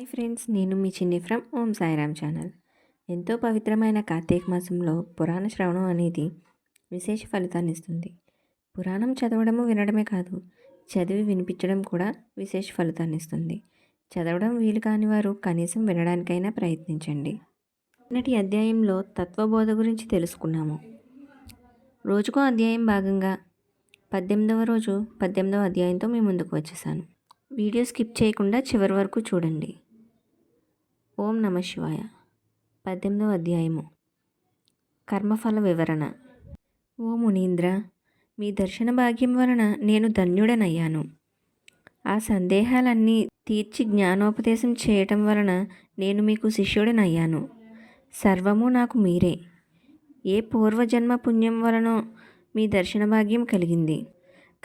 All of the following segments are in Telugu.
హాయ్ ఫ్రెండ్స్ నేను మీ చిన్ని ఫ్రమ్ ఓం సాయిరామ్ ఛానల్. ఎంతో పవిత్రమైన కార్తీక మాసంలో పురాణ శ్రవణం అనేది విశేష ఫలితాన్ని ఇస్తుంది. పురాణం చదవడము వినడమే కాదు చదివి వినిపించడం కూడా విశేష ఫలితాన్ని ఇస్తుంది. చదవడం వీలు కాని వారు కనీసం వినడానికైనా ప్రయత్నించండి. నిన్నటి అధ్యాయంలో తత్వబోధ గురించి తెలుసుకున్నాము. రోజుకో అధ్యాయం భాగంగా పద్దెనిమిదవ రోజు పద్దెనిమిదవ అధ్యాయంతో మీ ముందుకు వచ్చేసాను. వీడియో స్కిప్ చేయకుండా చివరి వరకు చూడండి. ఓం నమ శివాయ. పద్దెనిమిదవ అధ్యాయము. కర్మఫల వివరణ. ఓ మునీంద్ర మీ దర్శన భాగ్యం వలన నేను ధన్యుడనయ్యాను. ఆ సందేహాలన్నీ తీర్చి జ్ఞానోపదేశం చేయటం వలన నేను మీకు శిష్యుడనయ్యాను. సర్వము నాకు మీరే. ఏ పూర్వజన్మ పుణ్యం వలనో మీ దర్శన భాగ్యం కలిగింది.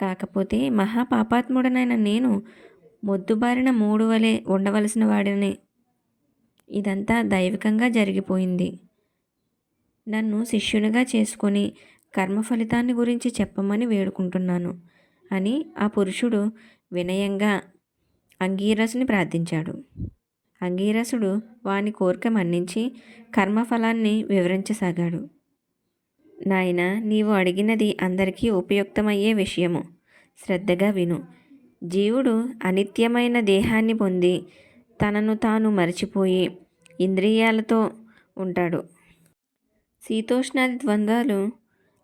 కాకపోతే మహాపాపాత్ముడనైన నేను మొద్దుబారిన మూడు వలె ఉండవలసిన వాడిని ఇదంతా దైవికంగా జరిగిపోయింది. నన్ను శిష్యునిగా చేసుకొని కర్మ ఫలితాన్ని గురించి చెప్పమని వేడుకుంటున్నాను అని ఆ పురుషుడు వినయంగా అంగీరసుని ప్రార్థించాడు. అంగీరసుడు వాని కోరిక మన్నించి కర్మఫలాన్ని వివరించసాగాడు. నాయన నీవు అడిగినది అందరికీ ఉపయుక్తమయ్యే విషయము. శ్రద్ధగా విను. జీవుడు అనిత్యమైన దేహాన్ని పొంది తనను తాను మరిచిపోయి ఇంద్రియాలతో ఉంటాడు. శీతోష్ణాది ద్వంద్వాలు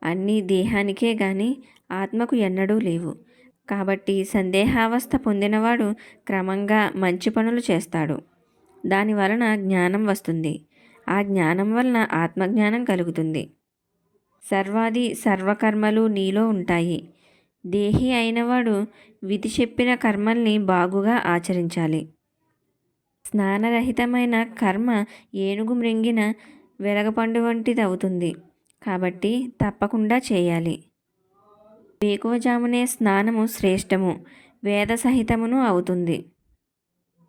అన్నీ దేహానికే గాని ఆత్మకు ఎన్నడూ లేవు. కాబట్టి సందేహావస్థ పొందినవాడు క్రమంగా మంచి పనులు చేస్తాడు. దాని వలన జ్ఞానం వస్తుంది. ఆ జ్ఞానం వలన ఆత్మజ్ఞానం కలుగుతుంది. సర్వాది సర్వకర్మలు నీలో ఉంటాయి. దేహి అయినవాడు విధి చెప్పిన కర్మల్ని బాగుగా ఆచరించాలి. స్నానరహితమైన కర్మ ఏనుగు మృంగిన వెలగపండు వంటిది అవుతుంది కాబట్టి తప్పకుండా చేయాలి. వేకువజామునే స్నానము శ్రేష్టము వేద సహితమును అవుతుంది.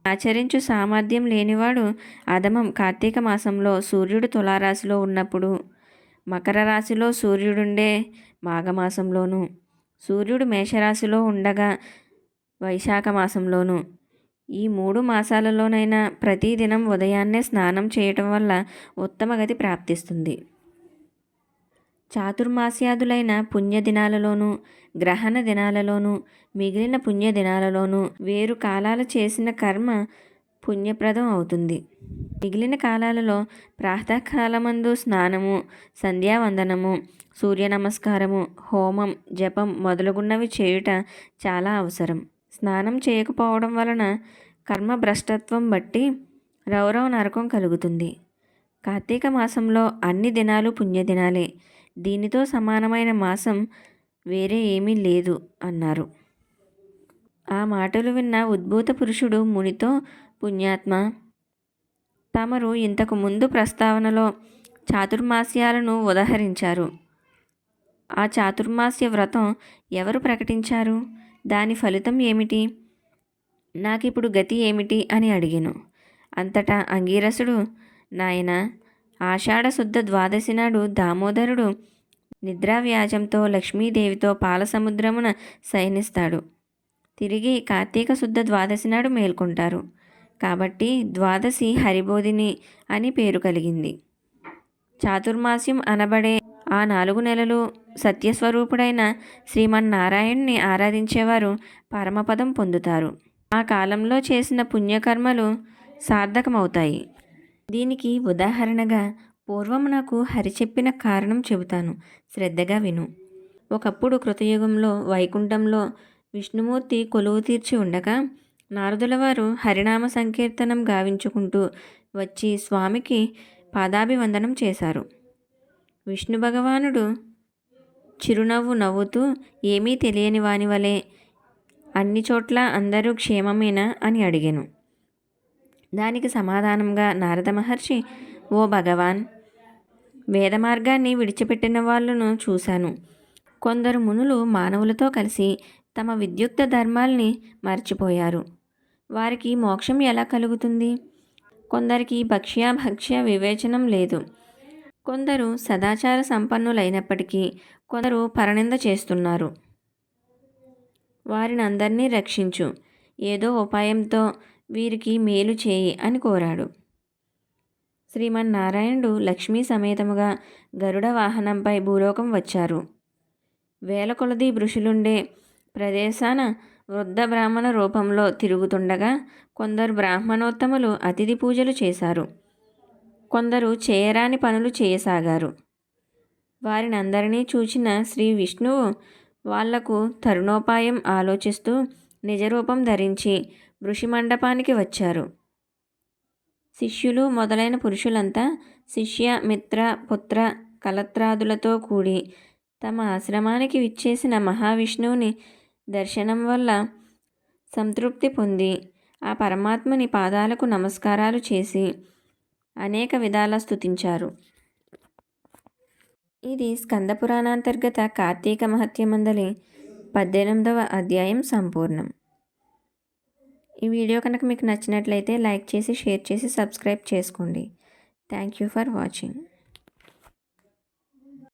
ఆచరించు సామర్థ్యం లేనివాడు అధమం కార్తీక మాసంలో సూర్యుడు తులారాశిలో ఉన్నప్పుడు మకర రాశిలో సూర్యుడుండే మాఘమాసంలోను సూర్యుడు మేషరాశిలో ఉండగా వైశాఖ మాసంలోను ఈ మూడు మాసాలలోనైనా ప్రతిదినం ఉదయాన్నే స్నానం చేయటం వల్ల ఉత్తమ గతి ప్రాప్తిస్తుంది. చాతుర్మాస్యాదులైన పుణ్యదినాలలోనూ గ్రహణ దినాలలోనూ మిగిలిన పుణ్యదినాలలోనూ వేరు కాలాల చేసిన కర్మ పుణ్యప్రదం అవుతుంది. మిగిలిన కాలాలలో ప్రాతకాలమందు స్నానము సంధ్యావందనము సూర్య నమస్కారము హోమం జపం మొదలుగున్నవి చేయుట చాలా అవసరం. స్నానం చేయకపోవడం వలన కర్మ భ్రష్టత్వం బట్టి రౌరవ నరకం కలుగుతుంది. కార్తీక మాసంలో అన్ని దినాలు పుణ్యదినాలే. దీనితో సమానమైన మాసం వేరే ఏమీ లేదు అన్నారు. ఆ మాటలు విన్న ఉద్భూత పురుషుడు మునితో పుణ్యాత్మ తమరు ఇంతకు ముందు ప్రస్తావనలో చాతుర్మాస్యాలను ఉదహరించారు. ఆ చాతుర్మాస్య వ్రతం ఎవరు ప్రకటించారు? దాని ఫలితం ఏమిటి? నాకిప్పుడు గతి ఏమిటి? అని అడిగాను. అంతటా అంగీరసుడు నాయన ఆషాఢశుద్ధ ద్వాదశి నాడు దామోదరుడు నిద్రావ్యాజంతో లక్ష్మీదేవితో పాలసముద్రమున శయనిస్తాడు. తిరిగి కార్తీక శుద్ధ ద్వాదశి నాడు మేల్కొంటారు. కాబట్టి ద్వాదశి హరిబోధిని అని పేరు కలిగింది. చాతుర్మాస్యం అనబడే ఆ నాలుగు నెలలు సత్యస్వరూపుడైన శ్రీమన్నారాయణ్ణి ఆరాధించేవారు పరమపదం పొందుతారు. ఆ కాలంలో చేసిన పుణ్యకర్మలు సార్థకమవుతాయి. దీనికి ఉదాహరణగా పూర్వం నాకు హరి చెప్పిన కారణం చెబుతాను. శ్రద్ధగా విను. ఒకప్పుడు కృతయుగంలో వైకుంఠంలో విష్ణుమూర్తి కొలువు తీర్చి ఉండగా నారదుల వారు హరినామ సంకీర్తనం గావించుకుంటూ వచ్చి స్వామికి పాదాభివందనం చేశారు. విష్ణు భగవానుడు చిరునవ్వు నవ్వుతూ ఏమీ తెలియని వాని వలె అన్ని చోట్ల అందరూ క్షేమమేనా? అని అడిగాను. దానికి సమాధానంగా నారద మహర్షి ఓ భగవాన్ వేద మార్గాన్ని విడిచిపెట్టిన వాళ్ళను చూశాను. కొందరు మునులు మానవులతో కలిసి తమ విద్యుక్త ధర్మాల్ని మర్చిపోయారు. వారికి మోక్షం ఎలా కలుగుతుంది? కొందరికి భక్ష్య భక్ష్య వివేచనం లేదు. కొందరు సదాచార సంపన్నులైనప్పటికీ కొందరు పరనింద చేస్తున్నారు. వారిని అందరినీ రక్షించు. ఏదో ఉపాయంతో వీరికి మేలు చేయి అని కోరాడు. శ్రీమన్నారాయణుడు లక్ష్మీ సమేతముగా గరుడ వాహనంపై భూలోకం వచ్చారు. వేల కొలది ఋషులుండే ప్రదేశాన వృద్ధ బ్రాహ్మణ రూపంలో తిరుగుతుండగా కొందరు బ్రాహ్మణోత్తములు అతిథి పూజలు చేశారు. కొందరు చేయరాని పనులు చేయసాగారు. వారిని అందరినీ చూచిన శ్రీ విష్ణువు వాళ్ళకు తరుణోపాయం ఆలోచిస్తూ నిజరూపం ధరించి ఋషి మండపానికి వచ్చారు. శిష్యులు మొదలైన పురుషులంతా శిష్య మిత్ర పుత్ర కలత్రాదులతో కూడి తమ ఆశ్రమానికి విచ్చేసిన మహావిష్ణువుని దర్శనం వల్ల సంతృప్తి పొంది ఆ పరమాత్మని పాదాలకు నమస్కారాలు చేసి అనేక విధాలా స్థుతించారు ఇది స్కంద పురాణాంతర్గత కార్తీక మహత్యమందలి పద్దెనిమిదవ అధ్యాయం సంపూర్ణం. ఈ వీడియో కనుక మీకు నచ్చినట్లయితే లైక్ చేసి షేర్ చేసి సబ్స్క్రైబ్ చేసుకోండి. Thank you for watching.